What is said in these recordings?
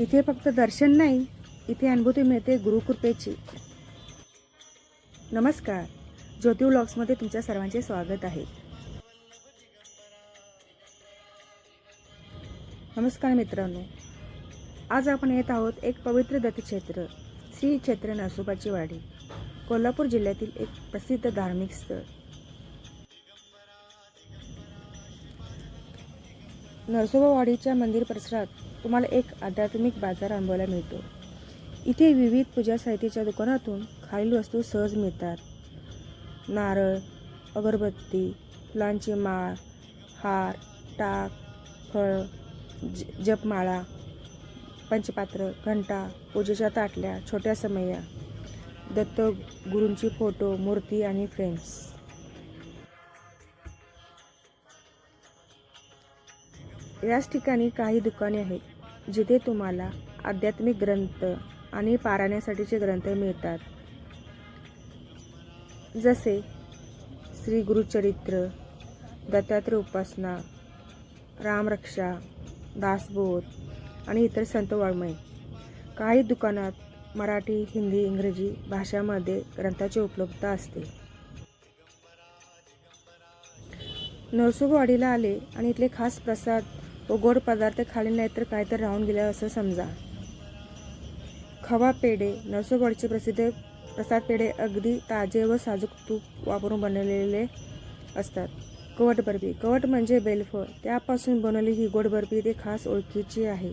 इथे फक्त दर्शन नाही इथे अनुभूती मिळते गुरुकृपेची. नमस्कार. ज्योती व्लॉग्समध्ये तुमच्या सर्वांचे स्वागत आहे. नमस्कार मित्रांनो. आज आपण येत आहोत एक पवित्र दत्तक्षेत्र श्री क्षेत्र नसोबाची वाडी कोल्हापूर जिल्ह्यातील एक प्रसिद्ध धार्मिक स्थळ. नरसोबावाडीच्या मंदिर परिसरात तुम्हाला एक आध्यात्मिक बाजार अनुभवायला मिळतो. इथे विविध पूजा साहित्याच्या दुकानातून खालील वस्तू सहज मिळतात. नारळ अगरबत्ती फुलांची माळ हार टाक फळ ज जपमाळा पंचपात्र घंटा पूजेच्या ताटल्या छोट्या समया दत्त गुरूंची फोटो मूर्ती आणि फ्रेम्स. याच ठिकाणी काही दुकाने आहेत. जिथे तुम्हाला आध्यात्मिक ग्रंथ आणि पारायणासाठीचे ग्रंथ मिळतात. जसे श्री गुरुचरित्र दत्तात्रय उपासना रामरक्षा दासबोध आणि इतर संत वाङ्मय. काही दुकानात मराठी हिंदी इंग्रजी भाषामध्ये ग्रंथाची उपलब्धता असते. नरसोबावाडीला आले आणि इथले खास प्रसाद व गोड पदार्थ खाली नाही तर काय तर राहून गेले असं समजा. खवा पेढे नरसोबावाडीचे प्रसिद्ध प्रसाद पेढे अगदी ताजे व साजूक तूप वापरून बनवलेले असतात. कवट बर्फी कवट म्हणजे बेलफळ. त्यापासून बनवलेली ही गोड बर्फी ते खास ओळखीची आहे.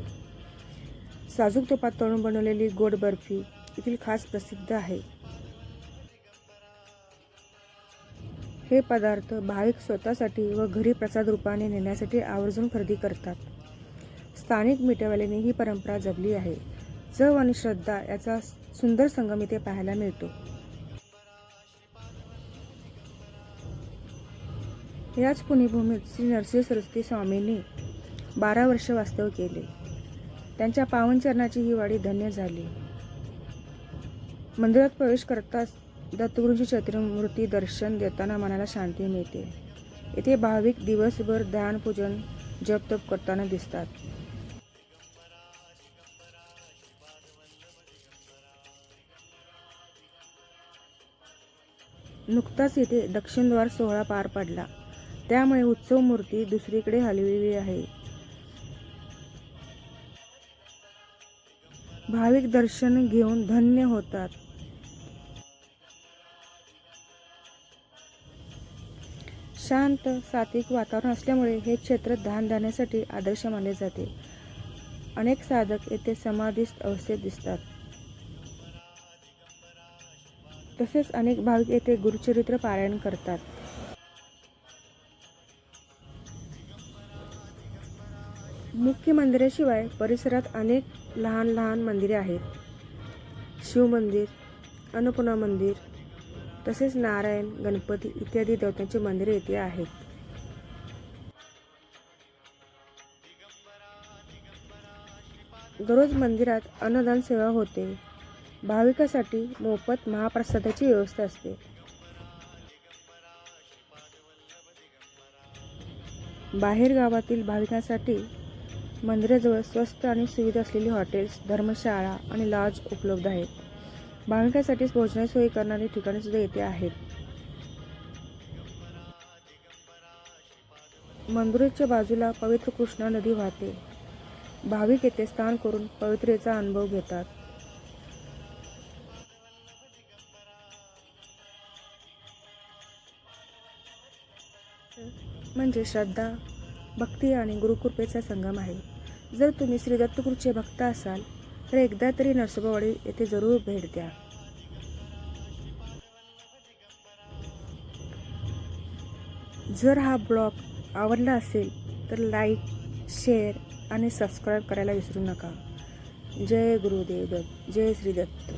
साजूक तुपात तळून बनवलेली गोड बर्फी येथील खास प्रसिद्ध आहे. हे पदार्थ भाविक स्वतःसाठी व घरी प्रसाद रूपाने नेण्यासाठी आवर्जून खरेदी करतात. स्थानिक मिठेवाल्यांनी ही परंपरा जपली आहे. चव आणि श्रद्धा याचा सुंदर संगम इथे पाहायला मिळतो. याच पुण्यभूमीत श्री नरसिंह सरस्वती स्वामींनी बारा वर्ष वास्तव केले. त्यांच्या पावनचरणाची ही वाडी धन्य झाली. मंदिरात प्रवेश करताच दत्तगुरूंची चतुर्मूर्ती दर्शन देताना मनाला शांती मिळते. येथे भाविक दिवसभर ध्यान पूजन जप तप करताना दिसतात. नुकताच येथे दक्षिणद्वार सोहळा पार पडला. त्यामुळे उत्सव मूर्ती दुसरीकडे हलविली आहे. भाविक दर्शन घेऊन धन्य होतात. शांत सात्विक वातावरण असल्यामुळे हे क्षेत्र ध्यान धाण्यासाठी आदर्श मानले जाते. अनेक साधक येथे समाधीस्थ अवस्थेत दिसतात. तसेच अनेक भाविक येथे गुरुचरित्र पारायण करतात. मुख्य मंदिराशिवाय परिसरात अनेक लहान लहान मंदिरे आहेत. शिवमंदिर अन्नपूर्णा मंदिर तसेच नारायण गणपती इत्यादी देवतांची मंदिरे येथे आहेत. दररोज मंदिरात अन्नदान सेवा होते. भाविकासाठी मोफत महाप्रसादाची व्यवस्था असते. बाहेर गावातील भाविकांसाठी मंदिराजवळ स्वस्त आणि सुविधा असलेली हॉटेल्स धर्मशाळा आणि लॉज उपलब्ध आहेत. भाविकांसाठीच पोहोचण्यास सोय करणारी ठिकाणे सुद्धा येथे आहेत. मंदिराच्या बाजूला पवित्र कृष्णा नदी वाहते. भाविक येथे स्नान करून पवित्रेचा अनुभव घेतात. म्हणजे श्रद्धा भक्ती आणि गुरुकृपेचा संगम आहे. जर तुम्ही श्री दत्तगुरूचे भक्त असाल तर एकदा तरी नरसोबावाडी येथे जरूर भेट द्या. जर हा ब्लॉग आवडला असेल तर लाईक शेअर आणि सबस्क्राईब करायला विसरू नका. जय गुरुदेव दत्त जय श्री दत्त